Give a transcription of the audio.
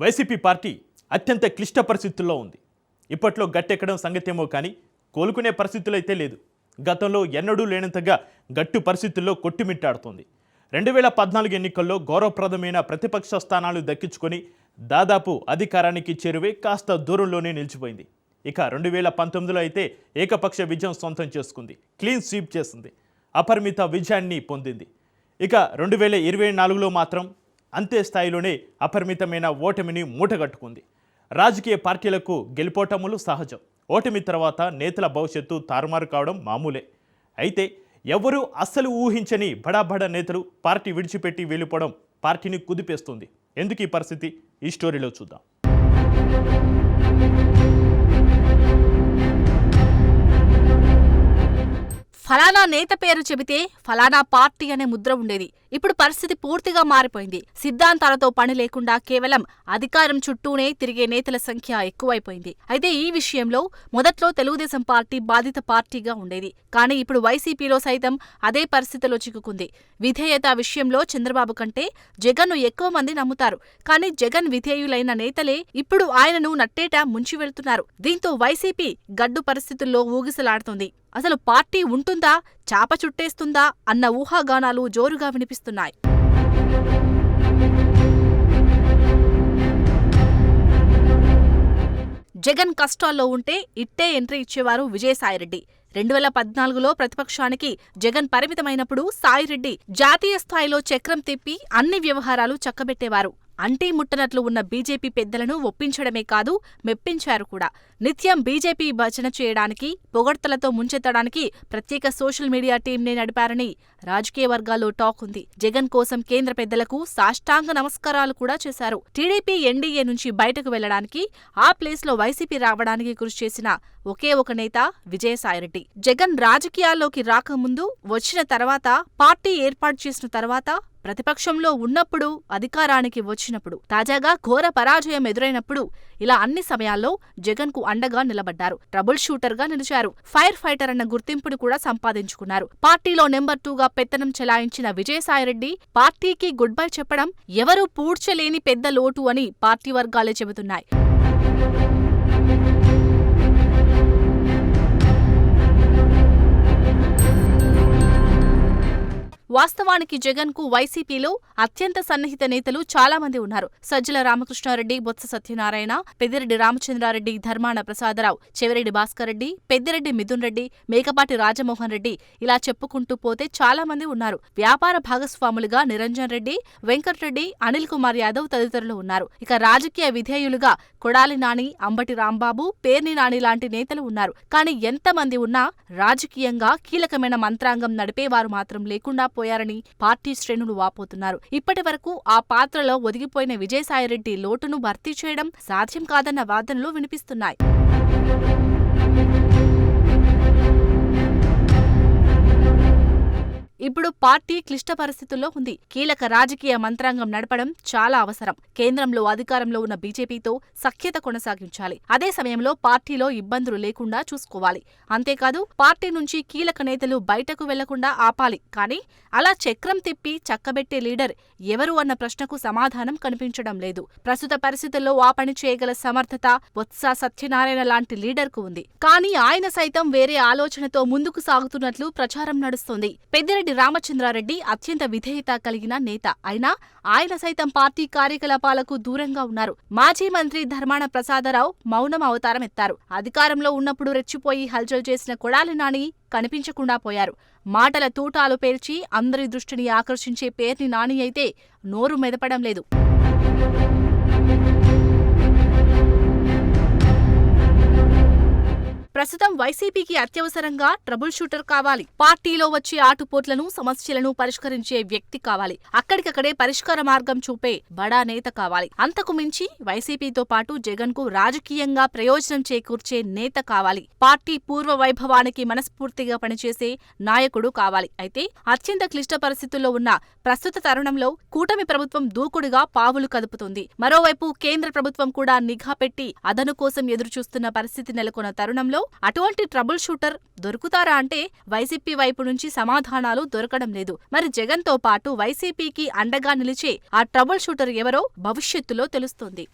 YCP party అత్యంత క్లిష్ట పరిస్థితుల్లో ఉంది. ఇప్పట్లో గట్టెక్కడం సంగతేమో కానీ కోలుకునే పరిస్థితులు అయితే లేదు. గతంలో ఎన్నడూ లేనంతగా గట్టు పరిస్థితుల్లో కొట్టుమిట్టాడుతోంది. రెండు వేల పద్నాలుగు ఎన్నికల్లో గౌరవప్రదమైన ప్రతిపక్ష స్థానాలు దక్కించుకొని దాదాపు అధికారానికి చేరువే కాస్త దూరంలోనే నిలిచిపోయింది. ఇక రెండు వేల పంతొమ్మిదిలో అయితే ఏకపక్ష విజయం సొంతం చేసుకుంది. క్లీన్ స్వీప్ చేసింది. అపరిమిత విజయాన్ని పొందింది. ఇక రెండు వేల ఇరవై నాలుగులో మాత్రం అంతే స్థాయిలోనే అపరిమితమైన ఓటమిని మూటగట్టుకుంది. రాజకీయ పార్టీలకు గెలిపోటములు సహజం. ఓటమి తర్వాత నేతల భవిష్యత్తు తారుమారు కావడం మామూలే. అయితే ఎవరూ అస్సలు ఊహించని బడాబడా నేతలు పార్టీ విడిచిపెట్టి వెళ్ళిపోవడం పార్టీని కుదిపేస్తుంది. ఎందుకు ఈ పరిస్థితి? ఈ స్టోరీలో చూద్దాం. ఫలానా నేత పేరు చెబితే ఫలానా పార్టీ అనే ముద్ర ఉండేది. ఇప్పుడు పరిస్థితి పూర్తిగా మారిపోయింది. సిద్ధాంతాలతో పని లేకుండా కేవలం అధికారం చుట్టూనే తిరిగే నేతల సంఖ్య ఎక్కువైపోయింది. అయితే ఈ విషయంలో మొదట్లో తెలుగుదేశం పార్టీ బాధిత పార్టీగా ఉండేది. కానీ ఇప్పుడు వైసీపీలో సైతం అదే పరిస్థితిలో చిక్కుకుంది. విధేయత విషయంలో చంద్రబాబు కంటే జగన్ను ఎక్కువ మంది నమ్ముతారు. కానీ జగన్ విధేయులైన నేతలే ఇప్పుడు ఆయనను నట్టేట ముంచి వెళ్తున్నారు. దీంతో వైసీపీ గడ్డు పరిస్థితుల్లో ఊగిసలాడుతోంది. అసలు పార్టీ ఉంటుందా? చాప చుట్టేస్తుందా? అన్న ఊహాగానాలు జోరుగా వినిపిస్తున్నాయి. జగన్ కష్టాల్లో ఉంటే ఇట్టే ఎంట్రీ ఇచ్చేవారు విజయసాయిరెడ్డి. రెండు వేల పద్నాలుగులో ప్రతిపక్షానికి జగన్ పరిమితమైనప్పుడు సాయిరెడ్డి జాతీయ స్థాయిలో చక్రం తిప్పి అన్ని వ్యవహారాలు చక్కబెట్టేవారు. అంటీ ముట్టనట్లు ఉన్న బీజేపీ పెద్దలను ఒప్పించడమే కాదు మెప్పించారు కూడా. నిత్యం బీజేపీ భజన చేయడానికి పొగడ్తలతో ముంచెత్తడానికి ప్రత్యేక సోషల్ మీడియా టీంనే నడిపారని రాజకీయ వర్గాల్లో టాక్ ఉంది. జగన్ కోసం కేంద్ర పెద్దలకు సాష్టాంగ నమస్కారాలు కూడా చేశారు. టీడీపీ ఎన్డీఏ నుంచి బయటకు వెళ్ళడానికి ఆ ప్లేస్లో వైసీపీ రావడానికి కృషి చేసిన ఒకే ఒక నేత విజయసాయిరెడ్డి. జగన్ రాజకీయాల్లోకి రాకముందు వచ్చిన తర్వాత పార్టీ ఏర్పాటు చేసిన తర్వాత ప్రతిపక్షంలో ఉన్నప్పుడు అధికారానికి వచ్చినప్పుడు తాజాగా ఘోర పరాజయం ఎదురైనప్పుడు ఇలా అన్ని సమయాల్లో జగన్కు అండగా నిలబడ్డారు. ట్రబుల్ షూటర్గా నిలిచారు. ఫైర్ ఫైటర్ అన్న గుర్తింపును కూడా సంపాదించుకున్నారు. పార్టీలో నెంబర్ టూగా పెత్తనం చెలాయించిన విజయసాయిరెడ్డి పార్టీకి గుడ్ బై చెప్పడం ఎవరూ పూడ్చలేని పెద్ద లోటు అని పార్టీ వర్గాలే చెబుతున్నాయి. వాస్తవానికి జగన్కు వైసీపీలో అత్యంత సన్నిహిత నేతలు చాలా మంది ఉన్నారు. సజ్జల రామకృష్ణారెడ్డి బొత్స సత్యనారాయణ పెద్దిరెడ్డి రామచంద్రారెడ్డి ధర్మాన ప్రసాదరావు చెవిరెడ్డి భాస్కర్ రెడ్డి పెద్దిరెడ్డి మిథున్ రెడ్డి మేకపాటి రాజమోహన్ రెడ్డి ఇలా చెప్పుకుంటూ పోతే చాలా మంది ఉన్నారు. వ్యాపార భాగస్వాములుగా నిరంజన్ రెడ్డి వెంకట్రెడ్డి అనిల్ కుమార్ యాదవ్ తదితరులు ఉన్నారు. ఇక రాజకీయ విధేయులుగా కొడాలి నాని అంబటి రాంబాబు పేర్ని నాని లాంటి నేతలు ఉన్నారు. కానీ ఎంతమంది ఉన్నా రాజకీయంగా కీలకమైన మంత్రాంగం నడిపేవారు మాత్రం లేకుండా పోయారని పార్టీ శ్రేణులు వాపోతున్నారు. ఇప్పటి వరకు ఆ పాత్రలో ఒదిగిపోయిన విజయసాయిరెడ్డి లోటును భర్తీ చేయడం సాధ్యం కాదన్న వాదనలు వినిపిస్తున్నాయి. ఇప్పుడు పార్టీ క్లిష్ట పరిస్థితుల్లో ఉంది. కీలక రాజకీయ మంత్రాంగం నడపడం చాలా అవసరం. కేంద్రంలో అధికారంలో ఉన్న బీజేపీతో సఖ్యత కొనసాగించాలి. అదే సమయంలో పార్టీలో ఇబ్బందులు లేకుండా చూసుకోవాలి. అంతేకాదు పార్టీ నుంచి కీలక నేతలు బయటకు వెళ్ళకుండా ఆపాలి. కానీ అలా చక్రం తిప్పి చక్కబెట్టే లీడర్ ఎవరు అన్న ప్రశ్నకు సమాధానం కనిపించడం లేదు. ప్రస్తుత పరిస్థితుల్లో ఆ పని చేయగల సమర్థత వత్స సత్యనారాయణ లాంటి లీడర్కు ఉంది. కానీ ఆయన సైతం వేరే ఆలోచనతో ముందుకు సాగుతున్నట్లు ప్రచారం నడుస్తోంది. పెద్దిరెడ్డి రామచంద్రారెడ్డి అత్యంత విధేయత కలిగిన నేత. అయినా ఆయన సైతం పార్టీ కార్యకలాపాలకు దూరంగా ఉన్నారు. మాజీ మంత్రి ధర్మాన ప్రసాదరావు మౌనం అవతారం ఎత్తారు అధికారంలో ఉన్నప్పుడు రెచ్చిపోయి హల్చల్ చేసిన కొడాలి నాని కనిపించకుండా పోయారు. మాటల తూటాలు పేర్చి అందరి దృష్టిని ఆకర్షించే పేర్ని నాని అయితే నోరు మెదపడం లేదు. ప్రస్తుతం వైసీపీకి అత్యవసరంగా ట్రబుల్ షూటర్ కావాలి. పార్టీలో వచ్చే ఆటుపోట్లను సమస్యలను పరిష్కరించే వ్యక్తి కావాలి. అక్కడికక్కడే పరిష్కార మార్గం చూపే బడా నేత కావాలి. అంతకు మించి వైసీపీతో పాటు జగన్కు రాజకీయంగా ప్రయోజనం చేకూర్చే నేత కావాలి. పార్టీ పూర్వ వైభవానికి మనస్ఫూర్తిగా పనిచేసే నాయకుడు కావాలి. అయితే అత్యంత క్లిష్ట పరిస్థితుల్లో ఉన్న ప్రస్తుత తరుణంలో కూటమి ప్రభుత్వం దూకుడుగా పావులు కదుపుతుంది. మరోవైపు కేంద్ర ప్రభుత్వం కూడా నిఘా పెట్టి అదను కోసం ఎదురుచూస్తున్న పరిస్థితి నెలకొన్న తరుణంలో అటువంటి ట్రబుల్ షూటర్ దొరుకుతారా అంటే వైసీపీ వైపు నుంచి సమాధానాలు దొరకడం లేదు. మరి జగన్తో పాటు వైసీపీకి అండగా నిలిచే ఆ ట్రబుల్ షూటర్ ఎవరో భవిష్యత్తులో తెలుస్తోంది.